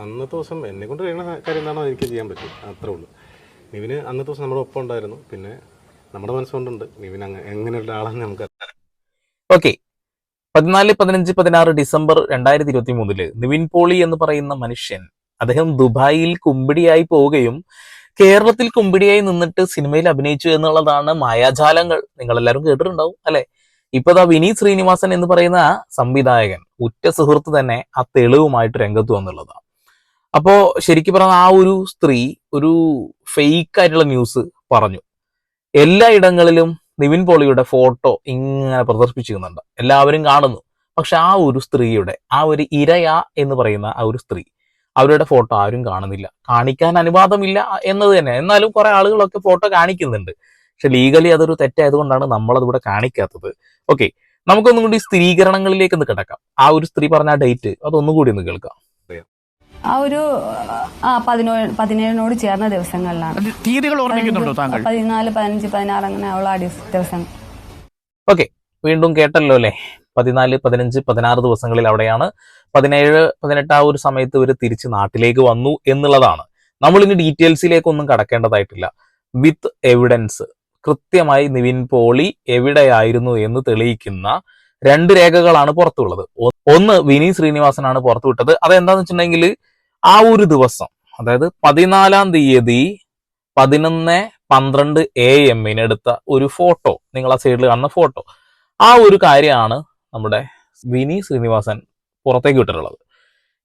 അന്നത്തെ ദിവസം എന്നെ കൊണ്ട് കഴിയുന്ന കാര്യം എന്താണോ എനിക്ക് ചെയ്യാൻ പറ്റും. അത്രേ ഉള്ളൂ. നിവിന് അന്നത്തെ ദിവസം നമ്മുടെ ഒപ്പം ഉണ്ടായിരുന്നു. പിന്നെ നമ്മുടെ മനസ്സുകൊണ്ടുണ്ട്. നിവിൻ അങ്ങ് എങ്ങനെയുള്ള ആളാന്ന് നമുക്ക് ഓക്കെ. പതിനാല് പതിനഞ്ച് പതിനാറ് ഡിസംബർ രണ്ടായിരത്തി ഇരുപത്തി മൂന്നിൽ നിവിൻ പോളി എന്ന് പറയുന്ന മനുഷ്യൻ അദ്ദേഹം ദുബായിൽ കുമ്പിടിയായി പോവുകയും കേരളത്തിൽ കുമ്പിടിയായി നിന്നിട്ട് സിനിമയിൽ അഭിനയിച്ചു എന്നുള്ളതാണ് മായാജാലങ്ങൾ. നിങ്ങൾ എല്ലാവരും കേട്ടിട്ടുണ്ടാവും അല്ലെ? ഇപ്പൊ ദാ വിനീത് ശ്രീനിവാസൻ എന്ന് പറയുന്ന സംവിധായകൻ ഉറ്റ സുഹൃത്ത് തന്നെ ആ തെളിവുമായിട്ട് രംഗത്ത് വന്നുള്ളതാണ് അപ്പോ ശരിക്കും പറഞ്ഞ ആ ഒരു സ്ത്രീ ഒരു ഫേക്ക് ആയിട്ടുള്ള ന്യൂസ് പറഞ്ഞു. എല്ലാ ഇടങ്ങളിലും നിവിൻ പോളിയുടെ ഫോട്ടോ ഇങ്ങനെ പ്രദർശിപ്പിച്ചിരുന്നുണ്ട്. എല്ലാവരും കാണുന്നു. പക്ഷെ ആ ഒരു സ്ത്രീയുടെ ആ ഒരു ഇരയ എന്ന് പറയുന്ന ആ ഒരു സ്ത്രീ അവരുടെ ഫോട്ടോ ആരും കാണുന്നില്ല. കാണിക്കാൻ അനുവാദമില്ല എന്നത് തന്നെ. എന്നാലും കുറെ ആളുകളൊക്കെ ഫോട്ടോ കാണിക്കുന്നുണ്ട്. പക്ഷെ ലീഗലി അതൊരു തെറ്റായതുകൊണ്ടാണ് നമ്മളതിവിടെ കാണിക്കാത്തത്. ഓക്കെ നമുക്കൊന്നും കൂടി സ്ഥിരീകരണങ്ങളിലേക്ക് ഒന്ന് കിടക്കാം. ആ ഒരു സ്ത്രീ പറഞ്ഞ ഡേറ്റ് അതൊന്നും കൂടി ഒന്ന് കേൾക്കാം. ആ ഒരു ആ പതിനേഴ് പതിനേഴിനോട് ചേർന്ന ദിവസങ്ങളിലാണ്. തീയതികൾ ഓർമ്മിക്കുന്നുണ്ടോ താങ്കൾ? പതിനാല് പതിനഞ്ച് പതിനാറ് അങ്ങനെ ഉള്ള ആ ദിവസ- ദിവസം. ഓക്കെ വീണ്ടും കേട്ടല്ലോ അല്ലേ? പതിനാല് പതിനഞ്ച് പതിനാറ് ദിവസങ്ങളിൽ അവിടെയാണ് പതിനേഴ് പതിനെട്ട് ആ ഒരു സമയത്ത് ഇവർ തിരിച്ച് നാട്ടിലേക്ക് വന്നു എന്നുള്ളതാണ്. നമ്മൾ ഇനി ഡീറ്റെയിൽസിലേക്കൊന്നും കടക്കേണ്ടതായിട്ടില്ല. With evidence. കൃത്യമായി നിവിൻ പോളി എവിടെയായിരുന്നു എന്ന് തെളിയിക്കുന്ന രണ്ട് രേഖകളാണ് പുറത്തുള്ളത്. ഒന്ന് വിനി ശ്രീനിവാസനാണ് പുറത്തുവിട്ടത്. അതെന്താന്ന് വെച്ചിട്ടുണ്ടെങ്കിൽ ആ ഒരു ദിവസം അതായത് പതിനാലാം തീയതി പതിനൊന്ന് പന്ത്രണ്ട് എ എമ്മിന് എടുത്ത ഒരു ഫോട്ടോ നിങ്ങൾ ആ സൈഡിൽ കാണുന്ന ഫോട്ടോ. ആ ഒരു കാര്യമാണ് നമ്മുടെ വിനി ശ്രീനിവാസൻ പുറത്തേക്ക് വിട്ടിട്ടുള്ളത്.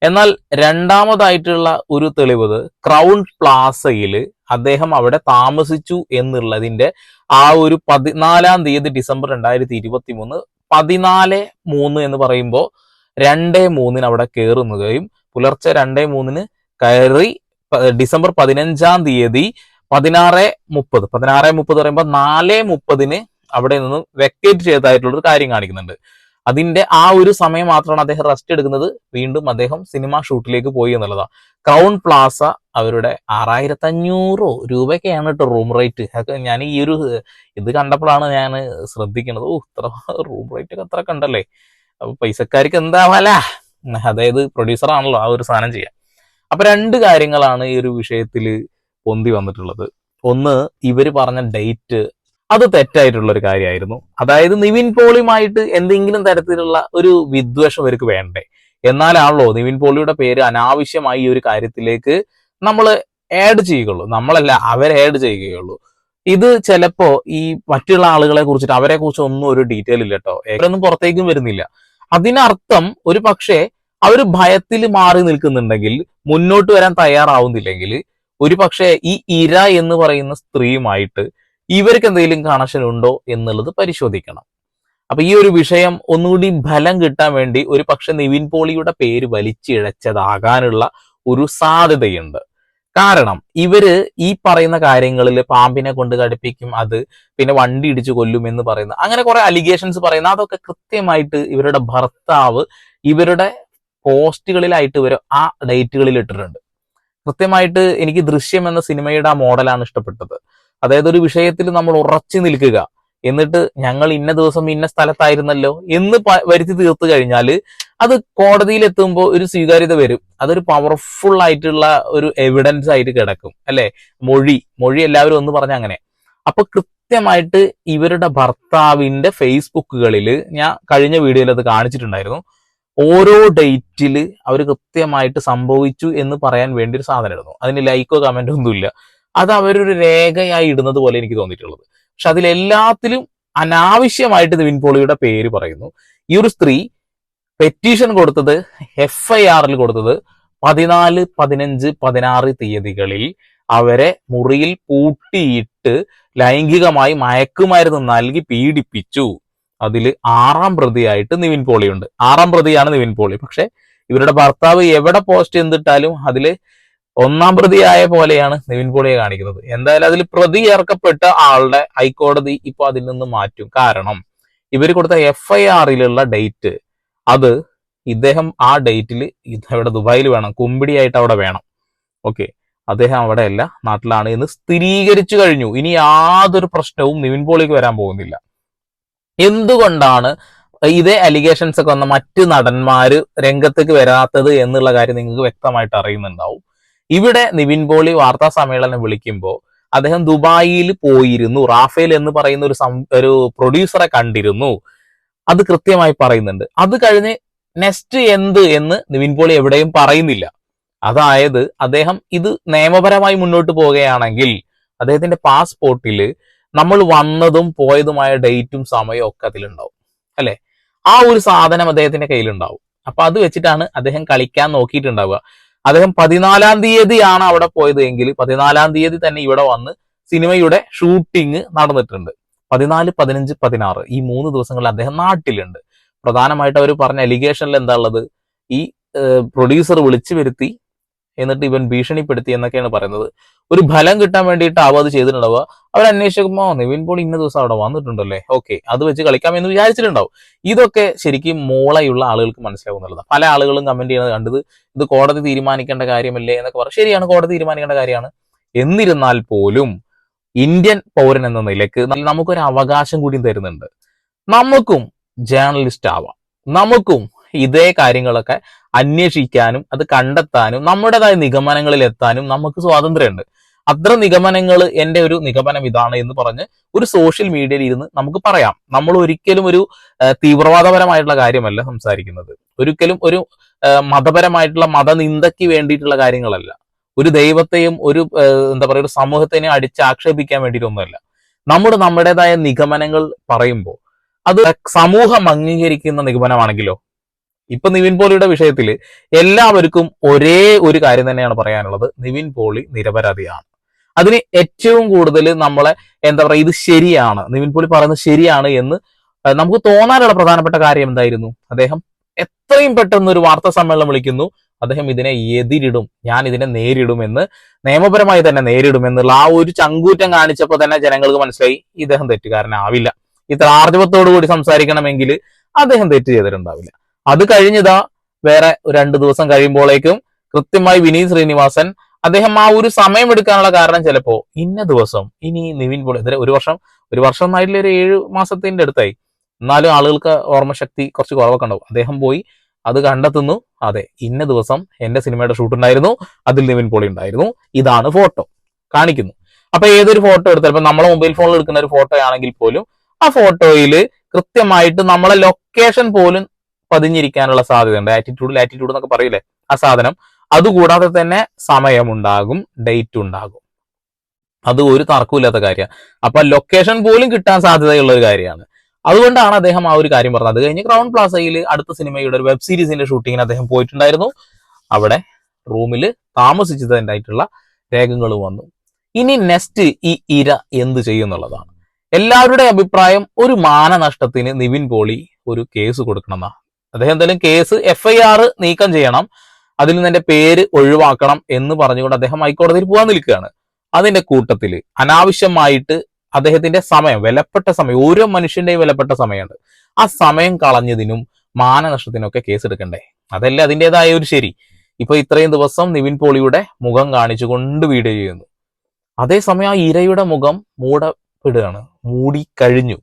എന്നാൽ രണ്ടാമതായിട്ടുള്ള ഒരു തെളിവ് ക്രൗൺ പ്ലാസയിൽ അദ്ദേഹം അവിടെ താമസിച്ചു എന്നുള്ളതിന്റെ ആ ഒരു പതിനാലാം തീയതി ഡിസംബർ രണ്ടായിരത്തി ഇരുപത്തി മൂന്ന് പതിനാല് മൂന്ന് എന്ന് പറയുമ്പോൾ രണ്ടേ മൂന്നിന് അവിടെ കയറുന്നതുകയും പുലർച്ചെ രണ്ടേ മൂന്നിന് കയറി ഡിസംബർ പതിനഞ്ചാം തീയതി പതിനാറ് മുപ്പത്. പതിനാറ് മുപ്പത് പറയുമ്പോൾ നാല് മുപ്പതിന് അവിടെ നിന്ന് വെക്കേറ്റ് ചെയ്തതായിട്ടുള്ള ഒരു കാര്യം കാണിക്കുന്നുണ്ട്. അതിന്റെ ആ ഒരു സമയം മാത്രമാണ് അദ്ദേഹം റെസ്റ്റ് എടുക്കുന്നത്. വീണ്ടും അദ്ദേഹം സിനിമ ഷൂട്ടിലേക്ക് പോയി എന്നുള്ളതാണ് ക്രൗൺ പ്ലാസ അവരുടെ ആറായിരത്തി അഞ്ഞൂറ് രൂപയൊക്കെയാണ് കേട്ടോ റൂം റേറ്റ് ഞാൻ ഈ ഒരു ഇത് കണ്ടപ്പോഴാണ് ഞാൻ ശ്രദ്ധിക്കുന്നത്. ഓ ഇത്ര റൂം റേറ്റ് ഒക്കെ അത്ര കണ്ടല്ലേ അപ്പൊ പൈസക്കാർക്ക് എന്താവാല അതായത് പ്രൊഡ്യൂസർ ആണല്ലോ ആ ഒരു സാധനം ചെയ്യാൻ അപ്പൊ രണ്ട് കാര്യങ്ങളാണ് ഈ ഒരു വിഷയത്തിൽ പൊന്തി വന്നിട്ടുള്ളത്. ഒന്ന് ഇവർ പറഞ്ഞ ഡേറ്റ് അത് തെറ്റായിട്ടുള്ള ഒരു കാര്യമായിരുന്നു. അതായത് നിവിൻ പോളിയുമായിട്ട് എന്തെങ്കിലും തരത്തിലുള്ള ഒരു വിദ്വേഷം ഇവർക്ക് വേണ്ടേ? എന്നാലാണല്ലോ നിവിൻ പോളിയുടെ പേര് അനാവശ്യമായി ഈ ഒരു കാര്യത്തിലേക്ക് നമ്മൾ ആഡ് ചെയ്യുകയുള്ളൂ. നമ്മളല്ല അവരെ ആഡ് ചെയ്യുകയുള്ളൂ. ഇത് ചിലപ്പോ ഈ മറ്റുള്ള ആളുകളെ കുറിച്ചിട്ട് അവരെ കുറിച്ച് ഒന്നും ഒരു ഡീറ്റെയിൽ ഇല്ല കേട്ടോ ഒന്നും പുറത്തേക്കും വരുന്നില്ല. അതിനർത്ഥം ഒരു പക്ഷേ അവർ ഭയത്തിൽ മാറി നിൽക്കുന്നുണ്ടെങ്കിൽ മുന്നോട്ട് വരാൻ തയ്യാറാവുന്നില്ലെങ്കിൽ ഒരു പക്ഷേ ഈ ഇര എന്ന് പറയുന്ന സ്ത്രീയുമായിട്ട് ഇവർക്ക് എന്തെങ്കിലും കണക്ഷൻ ഉണ്ടോ എന്നുള്ളത് പരിശോധിക്കണം. അപ്പൊ ഈ ഒരു വിഷയം ഒന്നുകൂടി ഫലം കിട്ടാൻ വേണ്ടി ഒരു പക്ഷെ നിവിൻ പോളിയുടെ പേര് വലിച്ചിഴച്ചതാകാനുള്ള ഒരു സാധ്യതയുണ്ട്. കാരണം ഇവർ ഈ പറയുന്ന കാര്യങ്ങളിൽ പാമ്പിനെ കൊണ്ട് കടുപ്പിക്കും അത് പിന്നെ വണ്ടി ഇടിച്ചു കൊല്ലും എന്ന് പറയുന്ന അങ്ങനെ കുറെ അലിഗേഷൻസ് പറയുന്ന അതൊക്കെ കൃത്യമായിട്ട് ഇവരുടെ ഭർത്താവ് ഇവരുടെ പോസ്റ്റുകളിലായിട്ട് ഇവർ ആ ഡേറ്റുകളിൽ ഇട്ടിട്ടുണ്ട്. കൃത്യമായിട്ട് എനിക്ക് ദൃശ്യം എന്ന സിനിമയുടെ ആ മോഡലാണ് ഇഷ്ടപ്പെട്ടത്. അതായത് ഒരു വിഷയത്തിൽ നമ്മൾ ഉറച്ചു നിൽക്കുക. എന്നിട്ട് ഞങ്ങൾ ഇന്ന ദിവസം ഇന്ന സ്ഥലത്തായിരുന്നല്ലോ എന്ന് വരുത്തി തീർത്തു കഴിഞ്ഞാൽ അത് കോടതിയിൽ എത്തുമ്പോൾ ഒരു സ്വീകാര്യത വരും. അതൊരു പവർഫുൾ ആയിട്ടുള്ള ഒരു എവിഡൻസ് ആയിട്ട് കിടക്കും അല്ലെ? മൊഴി മൊഴി എല്ലാവരും ഒന്ന് പറഞ്ഞ അങ്ങനെ. അപ്പൊ കൃത്യമായിട്ട് ഇവരുടെ ഭർത്താവിന്റെ ഫേസ്ബുക്കുകളിൽ ഞാൻ കഴിഞ്ഞ വീഡിയോയിൽ അത് കാണിച്ചിട്ടുണ്ടായിരുന്നു. ഓരോ ഡേറ്റിൽ അവർ കൃത്യമായിട്ട് സംഭവിച്ചു എന്ന് പറയാൻ വേണ്ടി ഒരു സാധനം ഇടുന്നു അതിന് ലൈക്കോ കമന്റോ ഒന്നുമില്ല. അത് അവരൊരു രേഖയായി ഇടുന്നത് പോലെ എനിക്ക് തോന്നിയിട്ടുള്ളത്. പക്ഷെ അതിലെല്ലാത്തിലും അനാവശ്യമായിട്ട് നിവിൻ പോളിയുടെ പേര് പറയുന്നു. ഈ ഒരു സ്ത്രീ പെറ്റീഷൻ കൊടുത്തത് എഫ് ഐ ആറിൽ കൊടുത്തത് പതിനാല് പതിനഞ്ച് പതിനാറ് തീയതികളിൽ അവരെ മുറിയിൽ പൂട്ടിയിട്ട് ലൈംഗികമായി മയക്കുമരുന്ന് നൽകി പീഡിപ്പിച്ചു. അതിൽ ആറാം പ്രതിയായിട്ട് നിവിൻ പോളിയുണ്ട് ആറാം പ്രതിയാണ് നിവിൻ പോളി. പക്ഷെ ഇവരുടെ ഭർത്താവ് എവിടെ പോസ്റ്റ് ചെയ്തിട്ടാലും അതിൽ ഒന്നാം പ്രതിയായ പോലെയാണ് നിവിൻ പോളിയെ കാണിക്കുന്നത്. എന്തായാലും അതിൽ പ്രതി ചേർക്കപ്പെട്ട ആളുടെ ഹൈക്കോടതി ഇപ്പൊ അതിൽ നിന്ന് മാറ്റും. കാരണം ഇവർ കൊടുത്ത എഫ് ഐ ആറിലുള്ള ഡേറ്റ് അത് ഇദ്ദേഹം ആ ഡേറ്റിൽ ഇവിടെ ദുബായിൽ വേണം. കുമ്പിടിയായിട്ട് അവിടെ വേണം. ഓക്കെ അദ്ദേഹം അവിടെയല്ല നാട്ടിലാണ് എന്ന് സ്ഥിരീകരിച്ചു കഴിഞ്ഞു. ഇനി യാതൊരു പ്രശ്നവും നിവിൻ പോളിക്ക് വരാൻ പോകുന്നില്ല. എന്തുകൊണ്ടാണ് ഇതേ അലിഗേഷൻസ് ഒക്കെ വന്ന മറ്റ് നടന്മാര് രംഗത്തേക്ക് വരാത്തത് എന്നുള്ള കാര്യം നിങ്ങൾക്ക് വ്യക്തമായിട്ട് അറിയുന്നുണ്ടാവും. ഇവിടെ നിവിൻ പോളി വാർത്താ സമ്മേളനം വിളിക്കുമ്പോൾ അദ്ദേഹം ദുബായിൽ പോയിരുന്നു റാഫേൽ എന്ന് പറയുന്ന ഒരു ഒരു പ്രൊഡ്യൂസറെ കണ്ടിരുന്നു. അത് കൃത്യമായി പറയുന്നുണ്ട്. അത് കഴിഞ്ഞ് നെക്സ്റ്റ് എന്ത് എന്ന് നിവിൻ പോളി എവിടെയും പറയുന്നില്ല. അതായത് അദ്ദേഹം ഇത് നിയമപരമായി മുന്നോട്ട് പോവുകയാണെങ്കിൽ അദ്ദേഹത്തിന്റെ പാസ്പോർട്ടിൽ നമ്മൾ വന്നതും പോയതുമായ ഡേറ്റും സമയവും ഒക്കെ അതിലുണ്ടാവും. അല്ലെ? ആ ഒരു സാധനം അദ്ദേഹത്തിന്റെ കയ്യിലുണ്ടാവും. അപ്പൊ അത് വെച്ചിട്ടാണ് അദ്ദേഹം കളിക്കാൻ നോക്കിയിട്ടുണ്ടാവുക. അദ്ദേഹം പതിനാലാം തീയതിയാണ് അവിടെ പോയത് എങ്കിൽ പതിനാലാം തീയതി തന്നെ ഇവിടെ വന്ന് സിനിമയുടെ ഷൂട്ടിംഗ് നടന്നിട്ടുണ്ട്. പതിനാല് പതിനഞ്ച് പതിനാറ് ഈ മൂന്ന് ദിവസങ്ങളിൽ അദ്ദേഹം നാട്ടിലുണ്ട്. പ്രധാനമായിട്ട് അവർ പറഞ്ഞ അലിഗേഷനിൽ എന്താ ഉള്ളത്? ഈ പ്രൊഡ്യൂസർ വിളിച്ചു വരുത്തി എന്നിട്ട് ഇവൻ ഭീഷണിപ്പെടുത്തി എന്നൊക്കെയാണ് പറയുന്നത്. ഒരു ഫലം കിട്ടാൻ വേണ്ടിയിട്ടാവും അത് ചെയ്തിട്ടുണ്ടാവുക. അവർ അന്വേഷിക്കുമ്പോൾ നിവിൻ പോൾ ഇന്ന ദിവസം അവിടെ വന്നിട്ടുണ്ടല്ലേ? ഓക്കെ അത് വെച്ച് കളിക്കാം എന്ന് വിചാരിച്ചിട്ടുണ്ടാവും. ഇതൊക്കെ ശരിക്കും മോളയുള്ള ആളുകൾക്ക് മനസ്സിലാവുന്നുള്ളത് പല ആളുകളും കമന്റ് ചെയ്യുന്നത് കണ്ടത് ഇത് കോടതി തീരുമാനിക്കേണ്ട കാര്യമല്ലേ? എന്നൊക്കെ പറയും ശരിയാണ് കോടതി തീരുമാനിക്കേണ്ട കാര്യമാണ്. എന്നിരുന്നാൽ പോലും ഇന്ത്യൻ പൗരൻ എന്ന നിലയ്ക്ക് നമുക്കൊരു അവകാശം കൂടി തരുന്നുണ്ട്. നമുക്കും ജേർണലിസ്റ്റ് ആവാം. നമുക്കും ഇതേ കാര്യങ്ങളൊക്കെ അന്വേഷിക്കാനും അത് കണ്ടെത്താനും നമ്മുടേതായ നിഗമനങ്ങളിൽ എത്താനും നമുക്ക് സ്വാതന്ത്ര്യമുണ്ട്. അത്ര നിഗമനങ്ങൾ എന്റെ ഒരു നിഗമനം ഇതാണ് എന്ന് പറഞ്ഞ് ഒരു സോഷ്യൽ മീഡിയയിൽ ഇരുന്ന് നമുക്ക് പറയാം. നമ്മൾ ഒരിക്കലും ഒരു തീവ്രവാദപരമായിട്ടുള്ള കാര്യമല്ല സംസാരിക്കുന്നത്. ഒരിക്കലും ഒരു മതപരമായിട്ടുള്ള മതനിന്ദയ്ക്ക് വേണ്ടിയിട്ടുള്ള കാര്യങ്ങളല്ല. ഒരു ദൈവത്തെയും ഒരു എന്താ പറയുക ഒരു സമൂഹത്തിനെ അടിച്ചാക്ഷേപിക്കാൻ വേണ്ടിയിട്ടൊന്നുമല്ല. നമ്മുടെ നമ്മുടേതായ നിഗമനങ്ങൾ പറയുമ്പോൾ അത് സമൂഹം അംഗീകരിക്കുന്ന നിഗമനമാണെങ്കിലോ? ഇപ്പൊ നിവിൻ പോളിയുടെ വിഷയത്തിൽ എല്ലാവർക്കും ഒരേ ഒരു കാര്യം തന്നെയാണ് പറയാനുള്ളത്. നിവിൻ പോളി നിരപരാധിയാണ്. അതിന് ഏറ്റവും കൂടുതൽ നമ്മളെ എന്താ പറയുക ഇത് ശരിയാണ്. നിവിൻ പോളി പറയുന്നത് ശരിയാണ് എന്ന് നമുക്ക് തോന്നാനുള്ള പ്രധാനപ്പെട്ട കാര്യം എന്തായിരുന്നു? അദ്ദേഹം എത്രയും പെട്ടെന്ന് ഒരു വാർത്താ സമ്മേളനം വിളിക്കുന്നു. അദ്ദേഹം ഇതിനെ എതിരിടും ഞാൻ ഇതിനെ നേരിടുമെന്ന് നിയമപരമായി തന്നെ നേരിടും എന്നുള്ള ആ ഒരു ചങ്കൂറ്റം കാണിച്ചപ്പോൾ തന്നെ ജനങ്ങൾക്ക് മനസ്സിലായി ഇദ്ദേഹം തെറ്റുകാരനാവില്ല. ഇത്ര ആർജവത്തോടു കൂടി സംസാരിക്കണമെങ്കിൽ അദ്ദേഹം തെറ്റ് ചെയ്തിട്ടുണ്ടാവില്ല. അത് കഴിഞ്ഞതാ വേറെ രണ്ടു ദിവസം കഴിയുമ്പോഴേക്കും കൃത്യമായി വിനീത് ശ്രീനിവാസൻ അദ്ദേഹം ആ ഒരു സമയം എടുക്കാനുള്ള കാരണം ചിലപ്പോ ഇന്ന ദിവസം ഇനി നിവിൻ പോളി ഒരു വർഷം ഒരു വർഷം ആയിട്ടുള്ള ഒരു ഏഴ് മാസത്തിന്റെ അടുത്തായി. എന്നാലും ആളുകൾക്ക് ഓർമ്മശക്തി കുറച്ച് കുറവൊക്കെ ഉണ്ടാവും. അദ്ദേഹം പോയി അത് കണ്ടെത്തുന്നു. അതെ ഇന്ന ദിവസം എന്റെ സിനിമയുടെ ഷൂട്ട് ഉണ്ടായിരുന്നു. അതിൽ നിവിൻ പോളി ഉണ്ടായിരുന്നു. ഇതാണ് ഫോട്ടോ കാണിക്കുന്നു. അപ്പൊ ഏതൊരു ഫോട്ടോ എടുത്താൽ ഇപ്പൊ നമ്മളെ മൊബൈൽ ഫോണിൽ എടുക്കുന്ന ഒരു ഫോട്ടോ ആണെങ്കിൽ പോലും ആ ഫോട്ടോയിൽ കൃത്യമായിട്ട് നമ്മളെ ലൊക്കേഷൻ പോലും പതിഞ്ഞിരിക്കാനുള്ള സാധ്യതയുണ്ട്. ആറ്റിറ്റ്യൂഡ് ആറ്റിറ്റ്യൂഡ് എന്നൊക്കെ പറയില്ലേ? ആ സാധനം. അതുകൂടാതെ തന്നെ സമയമുണ്ടാകും ഡേറ്റ് ഉണ്ടാകും. അത് ഒരു തർക്കമില്ലാത്ത കാര്യമാണ്. അപ്പൊ ലൊക്കേഷൻ പോലും കിട്ടാൻ സാധ്യതയുള്ള ഒരു കാര്യമാണ്. അതുകൊണ്ടാണ് അദ്ദേഹം ആ ഒരു കാര്യം പറഞ്ഞത്. അത് കഴിഞ്ഞ് ക്രൗൺ പ്ലാസയിൽ അടുത്ത സിനിമയുടെ ഒരു വെബ് സീരീസിന്റെ ഷൂട്ടിങ്ങിന് അദ്ദേഹം പോയിട്ടുണ്ടായിരുന്നു. അവിടെ റൂമിൽ താമസിച്ചതിന്റെതായിട്ടുള്ള രേഖകൾ വന്നു. ഇനി നെക്സ്റ്റ് ഈ ഇര എന്ത് ചെയ്യുന്നുള്ളതാണ് എല്ലാവരുടെ അഭിപ്രായം ഒരു മാനനഷ്ടത്തിന് നിവിൻ പോളി ഒരു കേസ് കൊടുക്കണമെന്നാണ് അദ്ദേഹം എന്തായാലും കേസ് എഫ്ഐആർ നീക്കം ചെയ്യണം. അതിൽ നിന്ന് എന്റെ പേര് ഒഴിവാക്കണം എന്ന് പറഞ്ഞുകൊണ്ട് അദ്ദേഹം ഹൈക്കോടതിയിൽ പോകാൻ നിൽക്കുകയാണ്. അതിന്റെ കൂട്ടത്തിൽ അനാവശ്യമായിട്ട് അദ്ദേഹത്തിന്റെ സമയം വിലപ്പെട്ട സമയം ഓരോ മനുഷ്യന്റെയും വിലപ്പെട്ട സമയമുണ്ട്. ആ സമയം കളഞ്ഞതിനും മാനനഷ്ടത്തിനൊക്കെ കേസ് എടുക്കണ്ടേ? അതല്ലേ അതിന്റെതായ ഒരു ശരി. ഇപ്പൊ ഇത്രയും ദിവസം നിവിൻ പോളിയുടെ മുഖം കാണിച്ചുകൊണ്ട് വീഡിയോ ചെയ്യുന്നു. അതേസമയം ആ ഇരയുടെ മുഖം മൂടപ്പെടുകയാണ് മൂടി കഴിഞ്ഞു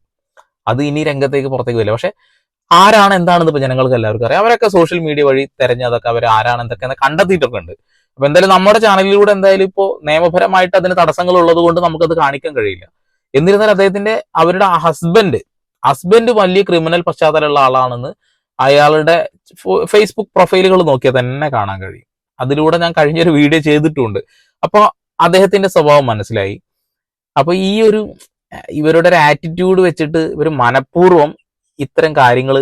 അത് ഇനി രംഗത്തേക്ക് പുറത്തേക്ക് വരില്ല. പക്ഷെ ആരാണ് എന്താണെന്ന് ഇപ്പൊ ജനങ്ങൾക്ക് എല്ലാവർക്കും അറിയാം. അവരൊക്കെ സോഷ്യൽ മീഡിയ വഴി തെരഞ്ഞതൊക്കെ അവർ ആരാണ് എന്തൊക്കെ കണ്ടെത്തിയിട്ടൊക്കെ ഉണ്ട് അപ്പൊ എന്തായാലും നമ്മുടെ ചാനലിലൂടെ എന്തായാലും ഇപ്പോൾ നിയമപരമായിട്ട് അതിന് തടസ്സങ്ങൾ ഉള്ളത് കൊണ്ട് നമുക്കത് കാണിക്കാൻ കഴിയില്ല. എന്നിരുന്നാൽ അദ്ദേഹത്തിന്റെ അവരുടെ ഹസ്ബൻഡ് ഹസ്ബൻഡ് വലിയ ക്രിമിനൽ പശ്ചാത്തലമുള്ള ആളാണെന്ന് അയാളുടെ ഫേസ്ബുക്ക് പ്രൊഫൈലുകൾ നോക്കിയാൽ തന്നെ കാണാൻ കഴിയും. അതിലൂടെ ഞാൻ കഴിഞ്ഞൊരു വീഡിയോ ചെയ്തിട്ടുണ്ട്. അപ്പോൾ അദ്ദേഹത്തിന്റെ സ്വഭാവം മനസ്സിലായി. അപ്പൊ ഈ ഒരു ഇവരുടെ ഒരു ആറ്റിറ്റ്യൂഡ് വെച്ചിട്ട് ഇവർ മനഃപൂർവം ഇത്തരം കാര്യങ്ങൾ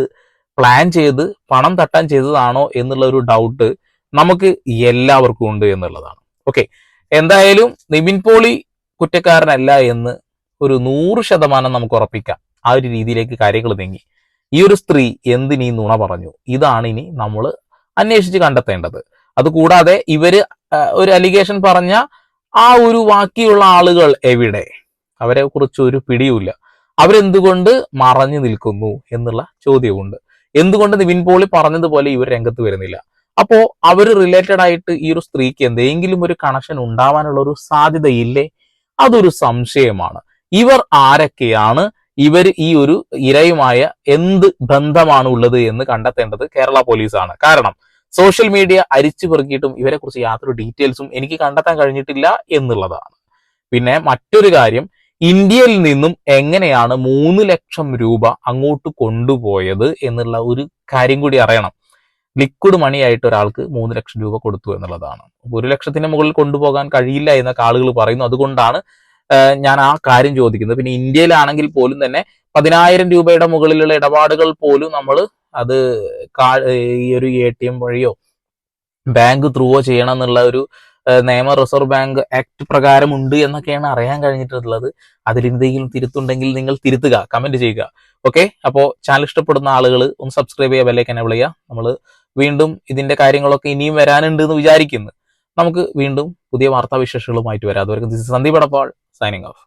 പ്ലാൻ ചെയ്ത് പണം തട്ടാൻ ചെയ്തതാണോ എന്നുള്ള ഒരു ഡൗട്ട് നമുക്ക് എല്ലാവർക്കും ഉണ്ട് എന്നുള്ളതാണ്. ഓക്കെ എന്തായാലും നിവിൻ പോളി കുറ്റക്കാരനല്ല എന്ന് ഒരു നൂറ് ശതമാനം നമുക്ക് ഉറപ്പിക്കാം. ആ ഒരു രീതിയിലേക്ക് കാര്യങ്ങൾ നീങ്ങി. ഈ ഒരു സ്ത്രീ എന്തിനീ നുണ പറഞ്ഞു? ഇതാണ് ഇനി നമ്മൾ അന്വേഷിച്ച് കണ്ടെത്തേണ്ടത്. അതുകൂടാതെ ഇവർ ഒരു അലിഗേഷൻ പറഞ്ഞ ആ ഒരു ബാക്കിയുള്ള ആളുകൾ എവിടെ? അവരെ കുറിച്ച് ഒരു പിടിയുമില്ല. അവരെന്തുകൊണ്ട് മറഞ്ഞു നിൽക്കുന്നു എന്നുള്ള ചോദ്യമുണ്ട്. എന്തുകൊണ്ട് നിവിൻ പോളി പറഞ്ഞതുപോലെ ഇവർ രംഗത്ത് വരുന്നില്ല? അപ്പോ അവർ റിലേറ്റഡ് ആയിട്ട് ഈ ഒരു സ്ത്രീക്ക് എന്തെങ്കിലും ഒരു കണക്ഷൻ ഉണ്ടാവാനുള്ള ഒരു സാധ്യതയില്ലേ? അതൊരു സംശയമാണ്. ഇവർ ആരൊക്കെയാണ്? ഇവർ ഈ ഒരു ഇരയുമായ എന്ത് ബന്ധമാണ് ഉള്ളത് എന്ന് കണ്ടെത്തേണ്ടത് കേരള പോലീസാണ്. കാരണം സോഷ്യൽ മീഡിയ അരിച്ചു പെറുക്കിയിട്ടും ഇവരെ കുറിച്ച് യാതൊരു ഡീറ്റെയിൽസും എനിക്ക് കണ്ടെത്താൻ കഴിഞ്ഞിട്ടില്ല എന്നുള്ളതാണ്. പിന്നെ മറ്റൊരു കാര്യം ഇന്ത്യയിൽ നിന്നും എങ്ങനെയാണ് മൂന്ന് ലക്ഷം രൂപ അങ്ങോട്ട് കൊണ്ടുപോയത് എന്നുള്ള ഒരു കാര്യം കൂടി അറിയണം. ലിക്വിഡ് മണിയായിട്ട് ഒരാൾക്ക് മൂന്ന് ലക്ഷം രൂപ കൊടുത്തു എന്നുള്ളതാണ്. ഒരു ലക്ഷത്തിന് മുകളിൽ കൊണ്ടുപോകാൻ കഴിയില്ല എന്ന ആളുകൾ പറയുന്നു. അതുകൊണ്ടാണ് ഞാൻ ആ കാര്യം ചോദിക്കുന്നത് പിന്നെ ഇന്ത്യയിലാണെങ്കിൽ പോലും തന്നെ പതിനായിരം രൂപയുടെ മുകളിലുള്ള ഇടപാടുകൾ പോലും നമ്മൾ അത് ഈ ഒരു എ ടി എം വഴിയോ ബാങ്ക് ത്രൂവോ ചെയ്യണം എന്നുള്ള ഒരു നിയമ റിസർവ് ബാങ്ക് ആക്ട് പ്രകാരം ഉണ്ട് എന്നൊക്കെയാണ് അറിയാൻ കഴിഞ്ഞിട്ടുള്ളത്. അതിൽ എന്തെങ്കിലും തിരുത്തുണ്ടെങ്കിൽ നിങ്ങൾ തിരുത്തുക കമന്റ് ചെയ്യുക. ഓക്കെ അപ്പോൾ ചാനൽ ഇഷ്ടപ്പെടുന്ന ആളുകൾ ഒന്ന് സബ്സ്ക്രൈബ് ചെയ്യുക ബെല്ലൈക്കൻ എന്നെ ചെയ്യുക നമ്മൾ വീണ്ടും ഇതിന്റെ കാര്യങ്ങളൊക്കെ ഇനിയും വരാനുണ്ട് എന്ന് വിചാരിക്കുന്നു. നമുക്ക് വീണ്ടും പുതിയ വാർത്താവിശേഷങ്ങളുമായിട്ട് വരാം. അതുവരെ സന്ദീപ് എടപ്പാൾ സൈനിങ് ഓഫ്